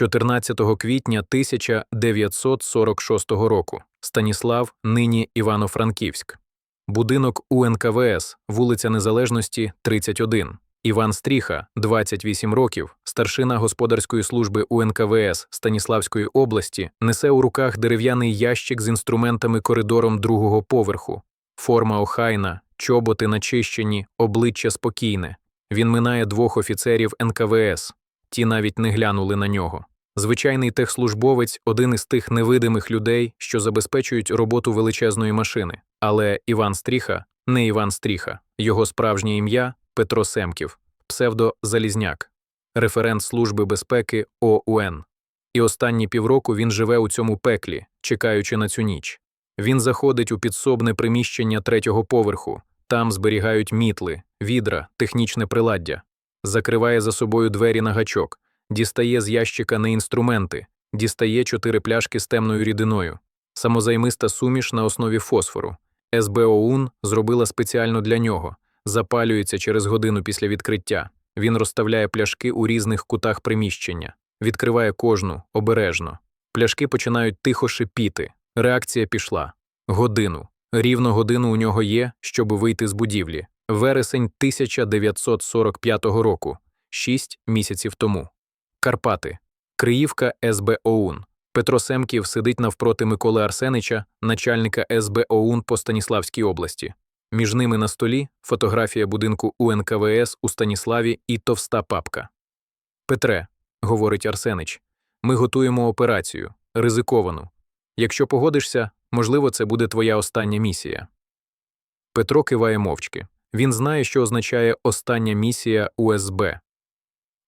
14 квітня 1946 року. Станіслав, нині Івано-Франківськ. Будинок УНКВС, вулиця Незалежності, 31. Іван Стріха, 28 років, старшина господарської служби УНКВС Станіславської області, несе у руках дерев'яний ящик з інструментами коридором другого поверху. Форма охайна, чоботи начищені, обличчя спокійне. Він минає двох офіцерів НКВС. Ті навіть не глянули на нього. Звичайний техслужбовець один із тих невидимих людей, що забезпечують роботу величезної машини. Але Іван Стріха не Іван Стріха, його справжнє ім'я Петро Семків, псевдо Залізняк, референт Служби безпеки ОУН. І останні півроку він живе у цьому пеклі, чекаючи на цю ніч. Він заходить у підсобне приміщення третього поверху, там зберігають мітли, відра, технічне приладдя, закриває за собою двері на гачок, дістає з ящика не інструменти, дістає чотири пляшки з темною рідиною, самозаймиста суміш на основі фосфору. СБОУН зробила спеціально для нього, запалюється через годину після відкриття. Він розставляє пляшки у різних кутах приміщення, відкриває кожну обережно. Пляшки починають тихо шипіти. Реакція пішла. Годину. Рівно годину у нього є, щоб вийти з будівлі. Вересень 1945 року, шість місяців тому. Карпати. Криївка СБ ОУН. Петро Семків сидить навпроти Миколи Арсенича, начальника СБ ОУН по Станіславській області. Між ними на столі фотографія будинку УНКВС у Станіславі і товста папка. Петре, говорить Арсенич, ми готуємо операцію, ризиковану. Якщо погодишся, можливо, це буде твоя остання місія. Петро киває мовчки. Він знає, що означає остання місія УСБ.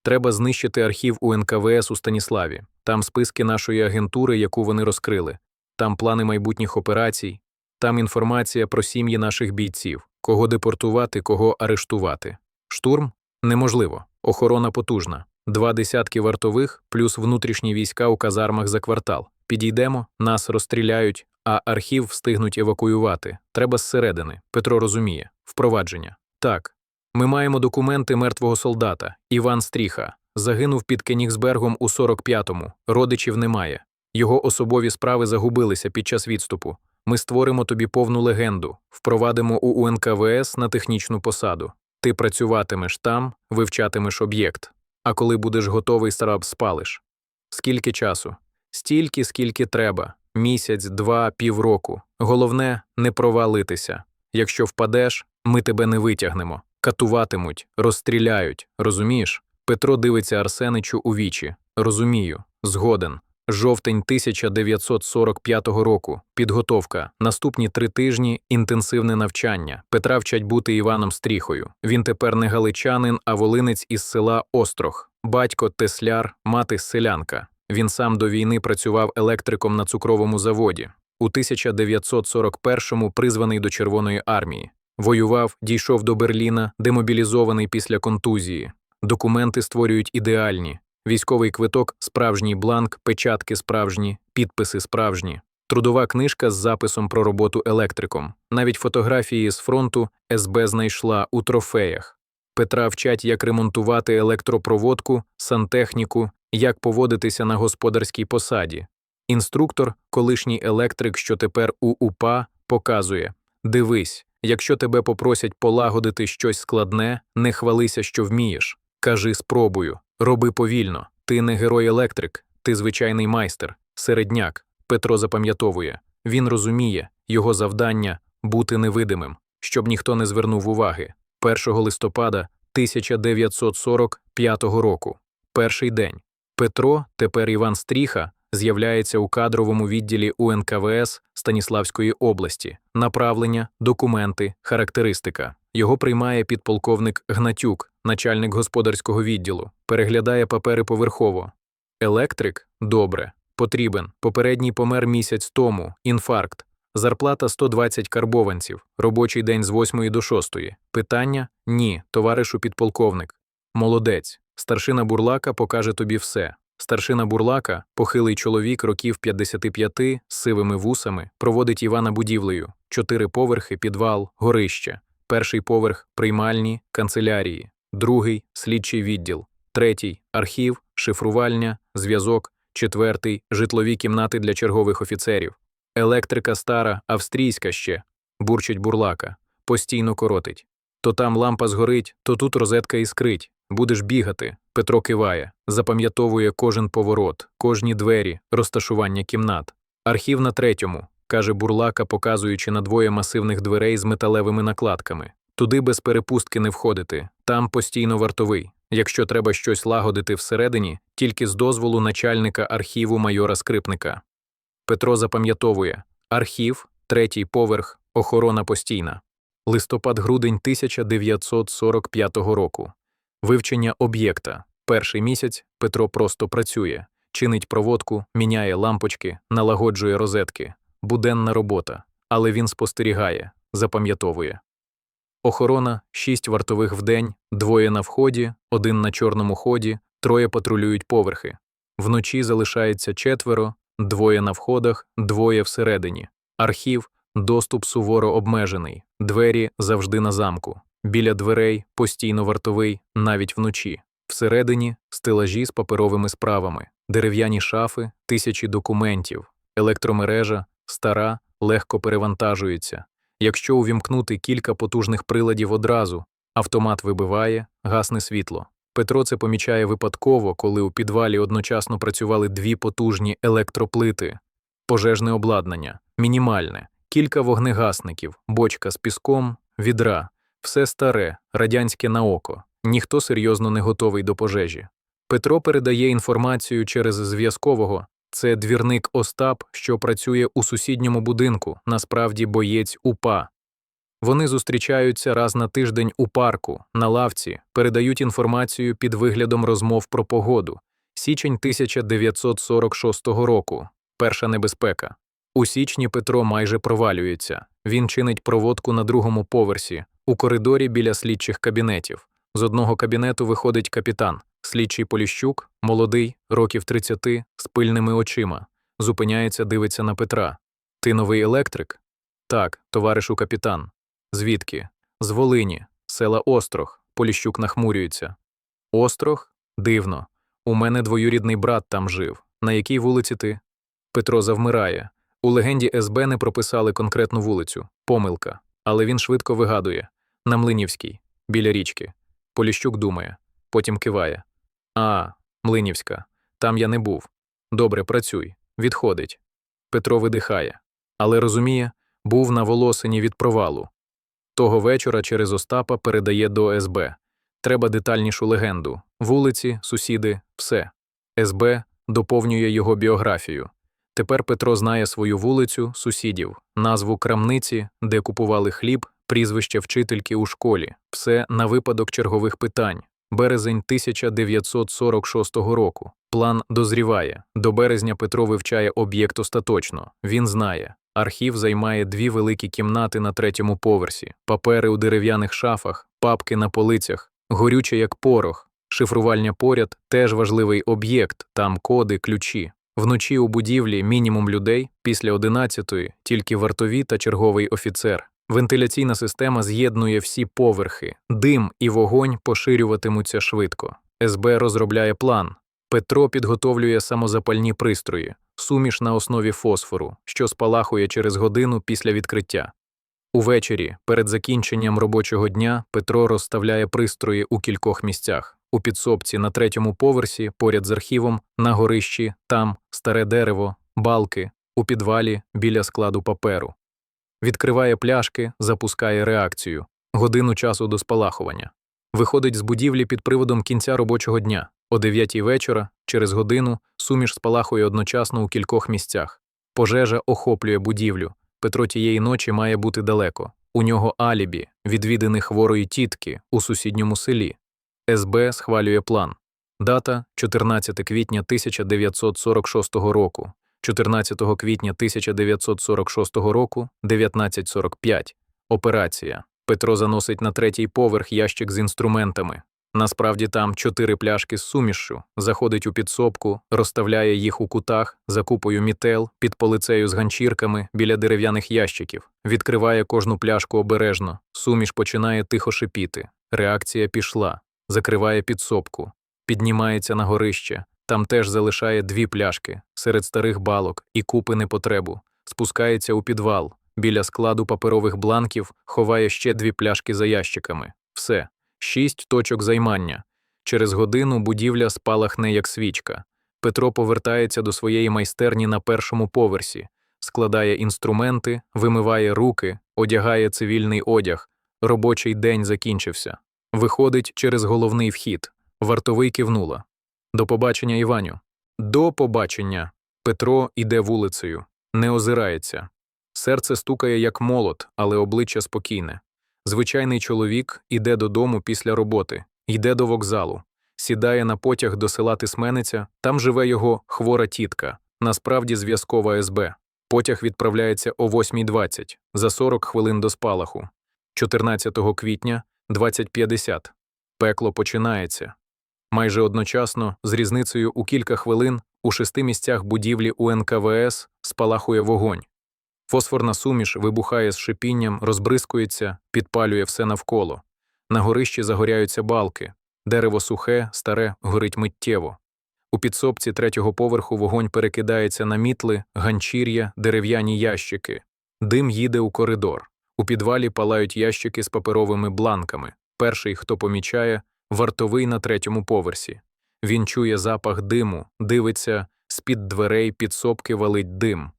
Треба знищити архів УНКВС у Станіславі, там списки нашої агентури, яку вони розкрили, там плани майбутніх операцій, там інформація про сім'ї наших бійців, кого депортувати, кого арештувати. Штурм неможливо, охорона потужна, два десятки вартових плюс внутрішні війська у казармах за квартал. Підійдемо, нас розстріляють, а архів встигнуть евакуювати. Треба зсередини. Петро розуміє. Впровадження. Так. Ми маємо документи мертвого солдата Іван Стріха. Загинув під Кенігсбергом у 45-му. Родичів немає. Його особові справи загубилися під час відступу. Ми створимо тобі повну легенду, впровадимо у УНКВС на технічну посаду. Ти працюватимеш там, вивчатимеш об'єкт. А коли будеш готовий, стараб спалиш. Скільки часу? Стільки, скільки треба. Місяць, два, півроку. Головне не провалитися. Якщо впадеш, ми тебе не витягнемо. Катуватимуть, розстріляють. Розумієш? Петро дивиться Арсеничу у вічі. Розумію, згоден. Жовтень 1945 року. Підготовка. Наступні три тижні інтенсивне навчання. Петра вчать бути Іваном Стріхою. Він тепер не галичанин, а волинець із села Острог. Батько тесляр, мати селянка. Він сам до війни працював електриком на цукровому заводі. У 1941-му призваний до Червоної армії. Воював, дійшов до Берліна, демобілізований після контузії. Документи створюють ідеальні. Військовий квиток, справжній бланк, печатки справжні, підписи справжні, трудова книжка з записом про роботу електриком. Навіть фотографії з фронту СБ знайшла у трофеях. Петра вчать, як ремонтувати електропроводку, сантехніку, як поводитися на господарській посаді. Інструктор, колишній електрик, що тепер у УПА, показує Дивись, якщо тебе попросять полагодити щось складне, не хвалися, що вмієш. Кажи спробую, роби повільно. Ти не герой-електрик, ти звичайний майстер, середняк. Петро запам'ятовує. Він розуміє, його завдання бути невидимим, щоб ніхто не звернув уваги. 1 листопада 1945 року. Перший день. Петро, тепер Іван Стріха, з'являється у кадровому відділі УНКВС Станіславської області, направлення, документи, характеристика. Його приймає підполковник Гнатюк, начальник господарського відділу, переглядає папери поверхово. Електрик добре, потрібен. Попередній помер місяць тому, інфаркт. Зарплата 120 карбованців, робочий день з 8 до 6. Питання ні, товаришу підполковник. Молодець. Старшина бурлака покаже тобі все. Старшина бурлака, похилий чоловік років 55 з сивими вусами, проводить Івана будівлею, чотири поверхи, підвал, горище. Перший поверх приймальні, канцелярії, другий слідчий відділ, третій архів, шифрувальня, зв'язок, четвертий житлові кімнати для чергових офіцерів. Електрика стара, австрійська ще, бурчить бурлака, постійно коротить. То там лампа згорить, то тут розетка іскрить. Будеш бігати. Петро киває, запам'ятовує кожен поворот, кожні двері, розташування кімнат. Архів на третьому, каже бурлака, показуючи на двоє масивних дверей з металевими накладками. Туди без перепустки не входити, там постійно вартовий. Якщо треба щось лагодити всередині, тільки з дозволу начальника архіву майора Скрипника. Петро запам'ятовує архів, третій поверх, охорона постійна. Листопад-грудень 1945 року. Вивчення об'єкта. Перший місяць Петро просто працює, чинить проводку, міняє лампочки, налагоджує розетки. Буденна робота. Але він спостерігає, запам'ятовує. Охорона шість вартових в день, двоє на вході, один на чорному ході, троє патрулюють поверхи. Вночі залишається четверо, двоє на входах, двоє всередині. Архів, доступ суворо обмежений, двері завжди на замку. Біля дверей постійно вартовий, навіть вночі. Всередині стелажі з паперовими справами, дерев'яні шафи, тисячі документів, електромережа, стара, легко перевантажується. Якщо увімкнути кілька потужних приладів одразу, автомат вибиває, гасне світло. Петро це помічає випадково, коли у підвалі одночасно працювали дві потужні електроплити, пожежне обладнання, мінімальне, кілька вогнегасників, бочка з піском, відра, все старе, радянське на око, ніхто серйозно не готовий до пожежі. Петро передає інформацію через зв'язкового. Це двірник Остап, що працює у сусідньому будинку, насправді боєць УПА. Вони зустрічаються раз на тиждень у парку, на лавці, передають інформацію під виглядом розмов про погоду. Січень 1946 року. Перша небезпека. У січні Петро майже провалюється. Він чинить проводку на другому поверсі, у коридорі біля слідчих кабінетів. З одного кабінету виходить капітан, слідчий Поліщук, молодий, років 30, з пильними очима. Зупиняється, дивиться на Петра. Ти новий електрик? Так, товаришу капітан. Звідки? З Волині, села Острог. Поліщук нахмурюється. Острог? Дивно. У мене двоюрідний брат там жив. На якій вулиці ти? Петро завмирає. У легенді СБ не прописали конкретну вулицю. Помилка. Але він швидко вигадує на Млинівській, біля річки. Поліщук думає, потім киває. А, Млинівська, там я не був. Добре, працюй. Відходить. Петро видихає. Але розуміє, був на волосині від провалу. Того вечора через Остапа передає до СБ. Треба детальнішу легенду. Вулиці, сусіди, все. СБ доповнює його біографію. Тепер Петро знає свою вулицю, сусідів, назву крамниці, де купували хліб, прізвище вчительки у школі, все на випадок чергових питань. Березень 1946 року. План дозріває. До березня Петро вивчає об'єкт остаточно. Він знає. Архів займає дві великі кімнати на третьому поверсі, папери у дерев'яних шафах, папки на полицях, горюче як порох, шифрувальня поряд теж важливий об'єкт, там коди, ключі. Вночі у будівлі мінімум людей, після 11-ї тільки вартові та черговий офіцер. Вентиляційна система з'єднує всі поверхи, дим і вогонь поширюватимуться швидко. СБ розробляє план. Петро підготовлює самозапальні пристрої, суміш на основі фосфору, що спалахує через годину після відкриття. Увечері, перед закінченням робочого дня, Петро розставляє пристрої у кількох місцях. У підсобці на третьому поверсі, поряд з архівом, на горищі, там старе дерево, балки, у підвалі біля складу паперу. Відкриває пляшки, запускає реакцію, годину часу до спалахування. Виходить з будівлі під приводом кінця робочого дня. О 9 вечора, через годину, суміш спалахує одночасно у кількох місцях. Пожежа охоплює будівлю. Петро тієї ночі має бути далеко. У нього алібі, відвідини хворої тітки у сусідньому селі. СБ схвалює план. Дата 14 квітня 1946 року. 14 квітня 1946 року, 19.45. Операція. Петро заносить на третій поверх ящик з інструментами. Насправді там чотири пляшки з сумішшю, заходить у підсобку, розставляє їх у кутах, за купою мітел, під полицею з ганчірками біля дерев'яних ящиків, відкриває кожну пляшку обережно, суміш починає тихо шипіти. Реакція пішла, закриває підсобку, піднімається на горище, Там теж залишає дві пляшки серед старих балок і купи непотребу, спускається у підвал, біля складу паперових бланків ховає ще дві пляшки за ящиками. Все, шість точок займання. Через годину будівля спалахне як свічка. Петро повертається до своєї майстерні на першому поверсі, складає інструменти, вимиває руки, одягає цивільний одяг. Робочий день закінчився. Виходить через головний вхід. Вартовий кивнула. До побачення, Іваню. До побачення. Петро іде вулицею, не озирається. Серце стукає, як молот, але обличчя спокійне. Звичайний чоловік іде додому після роботи, йде до вокзалу, сідає на потяг до села Тисмениця, там живе його хвора тітка, насправді зв'язкова СБ. Потяг відправляється о 8.20, за 40 хвилин до спалаху. 14 квітня 20.50. Пекло починається. Майже одночасно, з різницею у кілька хвилин, у шести місцях будівлі УНКВС спалахує вогонь. Фосфорна суміш вибухає з шипінням, розбризкується, підпалює все навколо. На горищі загоряються балки. Дерево сухе, старе, горить миттєво. У підсобці третього поверху вогонь перекидається на мітли, ганчір'я, дерев'яні ящики. Дим їде у коридор. У підвалі палають ящики з паперовими бланками. Перший, хто помічає, вартовий на третьому поверсі. Він чує запах диму, дивиться, з-під дверей підсобки валить дим.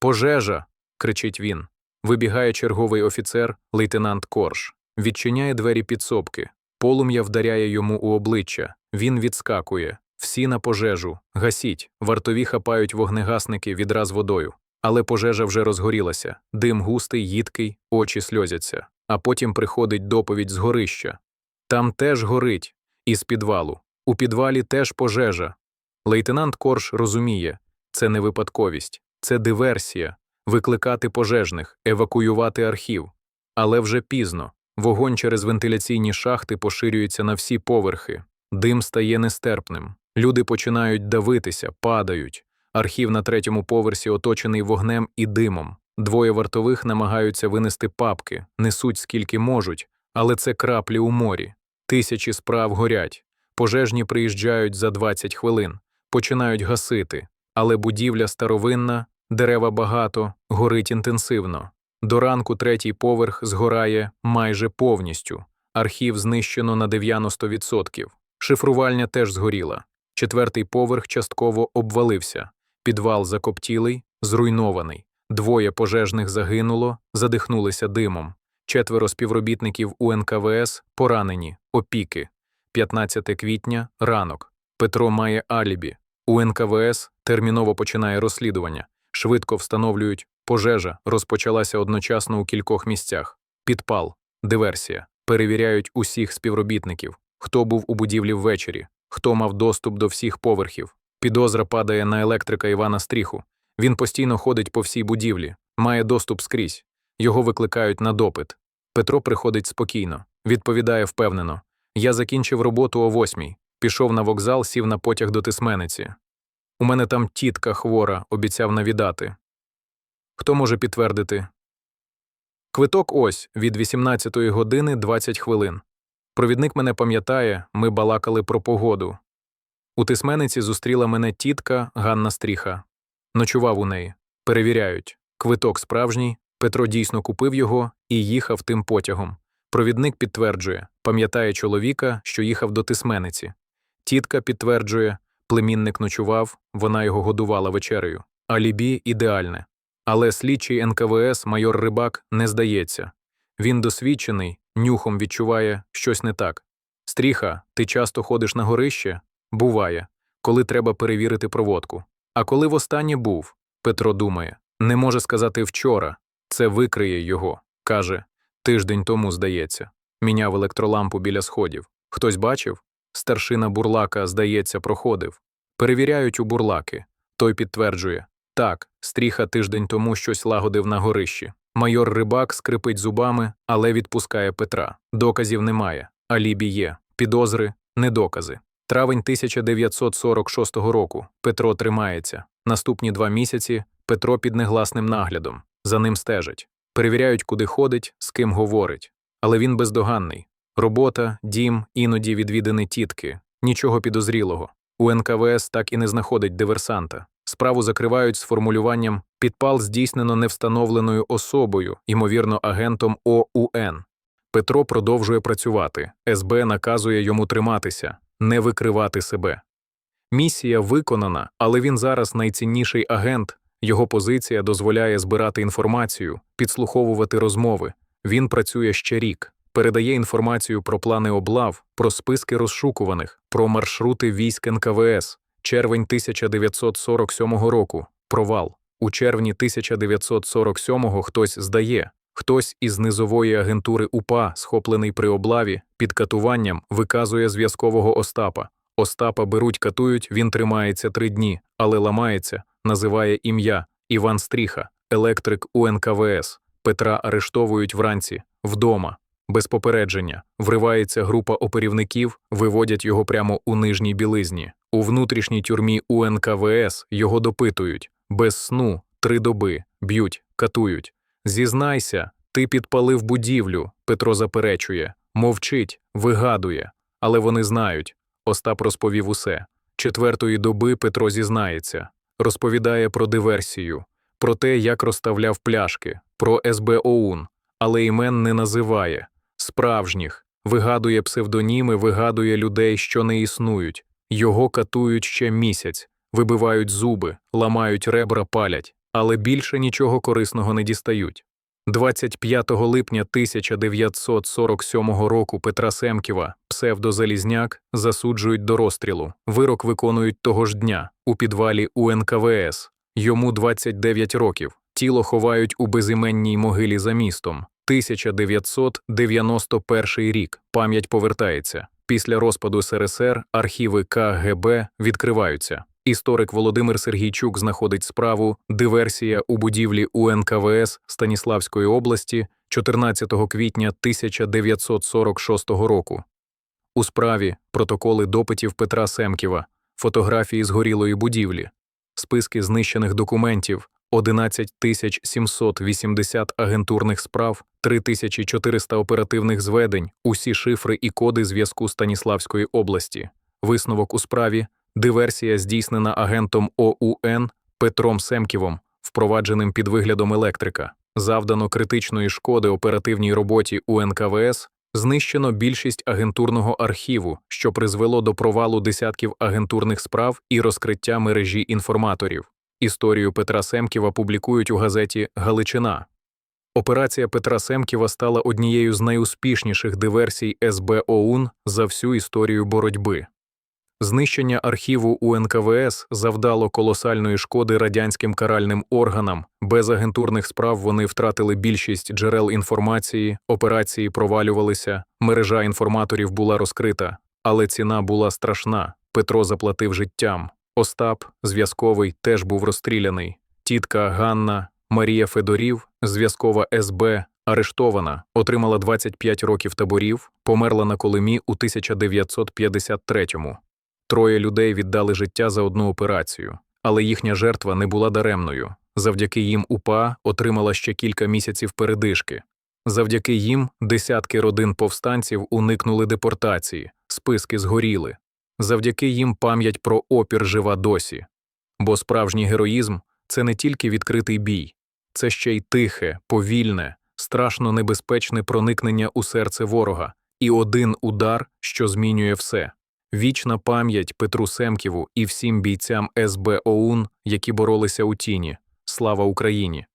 Пожежа. кричить він. Вибігає черговий офіцер, лейтенант Корж. Відчиняє двері підсобки. Полум'я вдаряє йому у обличчя. Він відскакує. Всі на пожежу. Гасіть. Вартові хапають вогнегасники відраз водою. Але пожежа вже розгорілася. Дим густий, їдкий, очі сльозяться. А потім приходить доповідь з горища. Там теж горить, із підвалу. У підвалі теж пожежа. Лейтенант Корж розуміє це не випадковість, це диверсія викликати пожежних, евакуювати архів. Але вже пізно. Вогонь через вентиляційні шахти поширюється на всі поверхи, дим стає нестерпним. Люди починають давитися, падають. Архів на третьому поверсі оточений вогнем і димом. Двоє вартових намагаються винести папки, несуть скільки можуть, але це краплі у морі. Тисячі справ горять. Пожежні приїжджають за 20 хвилин, починають гасити, але будівля старовинна, дерева багато, горить інтенсивно. До ранку третій поверх згорає майже повністю. Архів знищено на 90%. Шифрувальня теж згоріла. Четвертий поверх частково обвалився. Підвал закоптілий, зруйнований. Двоє пожежних загинуло, задихнулися димом. Четверо співробітників УНКВС поранені, опіки. 15 квітня ранок. Петро має алібі. УНКВС терміново починає розслідування. Швидко встановлюють пожежа, розпочалася одночасно у кількох місцях. Підпал, диверсія. Перевіряють усіх співробітників, хто був у будівлі ввечері, хто мав доступ до всіх поверхів. Підозра падає на електрика Івана Стріху. Він постійно ходить по всій будівлі, має доступ скрізь. Його викликають на допит. Петро приходить спокійно, відповідає впевнено. Я закінчив роботу о восьмій, пішов на вокзал, сів на потяг до Тисмениці. У мене там тітка хвора, обіцяв навідати. Хто може підтвердити? Квиток ось від 18 години 20 хвилин. Провідник мене пам'ятає, ми балакали про погоду. У Тисмениці зустріла мене тітка Ганна Стріха. Ночував у неї. Перевіряють. Квиток справжній, Петро дійсно купив його і їхав тим потягом. Провідник підтверджує, пам'ятає чоловіка, що їхав до Тисмениці. Тітка підтверджує, племінник ночував, вона його годувала вечерею. Алібі ідеальне. Але слідчий НКВС майор Рибак не здається. Він досвідчений, нюхом відчуває щось не так. Стріха, ти часто ходиш на горище? Буває, коли треба перевірити проводку. А коли востаннє був, Петро думає, не може сказати вчора, це викриє його. Каже, тиждень тому, здається, міняв електролампу біля сходів. Хтось бачив? Старшина бурлака, здається, проходив. Перевіряють у бурлаки. Той підтверджує так, стріха тиждень тому щось лагодив на горищі. Майор рибак скрипить зубами, але відпускає Петра. Доказів немає. Алібі є, підозри, недокази. Травень 1946 року Петро тримається. Наступні два місяці Петро під негласним наглядом. За ним стежать. Перевіряють, куди ходить, з ким говорить. Але він бездоганний. Робота, дім, іноді відвідини тітки, нічого підозрілого. У НКВС так і не знаходить диверсанта. Справу закривають з формулюванням підпал здійснено невстановленою особою, ймовірно, агентом ОУН. Петро продовжує працювати. СБ наказує йому триматися, не викривати себе. Місія виконана, але він зараз найцінніший агент. Його позиція дозволяє збирати інформацію, підслуховувати розмови. Він працює ще рік, передає інформацію про плани облав, про списки розшукуваних, про маршрути військ НКВС. Червень 1947 року. Провал. У червні 1947 хтось здає. Хтось із низової агентури УПА, схоплений при облаві, під катуванням, виказує зв'язкового Остапа. Остапа беруть, катують, він тримається три дні, але ламається, називає ім'я Іван Стріха, електрик УНКВС. Петра арештовують вранці, вдома, без попередження. Вривається група оперівників, виводять його прямо у нижній білизні. У внутрішній тюрмі УНКВС його допитують. Без сну, три доби, б'ють, катують. Зізнайся, ти підпалив будівлю, Петро заперечує, мовчить, вигадує. Але вони знають. Остап розповів усе. Четвертої доби Петро зізнається, розповідає про диверсію, про те, як розставляв пляшки, про СБОУН, але імен не називає. Справжніх, вигадує псевдоніми, вигадує людей, що не існують. Його катують ще місяць, вибивають зуби, ламають ребра, палять, але більше нічого корисного не дістають. 25 липня 1947 року Петра Семківа, псевдозалізняк, засуджують до розстрілу. Вирок виконують того ж дня у підвалі УНКВС. Йому 29 років. Тіло ховають у безіменній могилі за містом. 1991 рік. Пам'ять повертається. Після розпаду СРСР архіви КГБ відкриваються. Історик Володимир Сергійчук знаходить справу Диверсія у будівлі УНКВС Станіславської області 14 квітня 1946 року. У справі протоколи допитів Петра Семківа, фотографії згорілої будівлі, списки знищених документів, 11 780 агентурних справ, 3400 оперативних зведень, усі шифри і коди зв'язку Станіславської області. Висновок у справі диверсія здійснена агентом ОУН Петром Семківом, впровадженим під виглядом електрика. Завдано критичної шкоди оперативній роботі УНКВС, знищено більшість агентурного архіву, що призвело до провалу десятків агентурних справ і розкриття мережі інформаторів. Історію Петра Семківа публікують у газеті Галичина. Операція Петра Семківа стала однією з найуспішніших диверсій СБ ОУН за всю історію боротьби. Знищення архіву УНКВС завдало колосальної шкоди радянським каральним органам. Без агентурних справ вони втратили більшість джерел інформації, операції провалювалися, мережа інформаторів була розкрита, але ціна була страшна. Петро заплатив життям. Остап, зв'язковий, теж був розстріляний. Тітка Ганна, Марія Федорів, зв'язкова СБ, арештована, отримала 25 років таборів, померла на Колимі у 1953-му. Троє людей віддали життя за одну операцію, але їхня жертва не була даремною. Завдяки їм УПА отримала ще кілька місяців передишки. Завдяки їм десятки родин повстанців уникнули депортації, списки згоріли. Завдяки їм пам'ять про опір жива досі. Бо справжній героїзм це не тільки відкритий бій, це ще й тихе, повільне, страшно небезпечне проникнення у серце ворога і один удар, що змінює все. Вічна пам'ять Петру Семківу і всім бійцям СБ ОУН, які боролися у тіні. Слава Україні!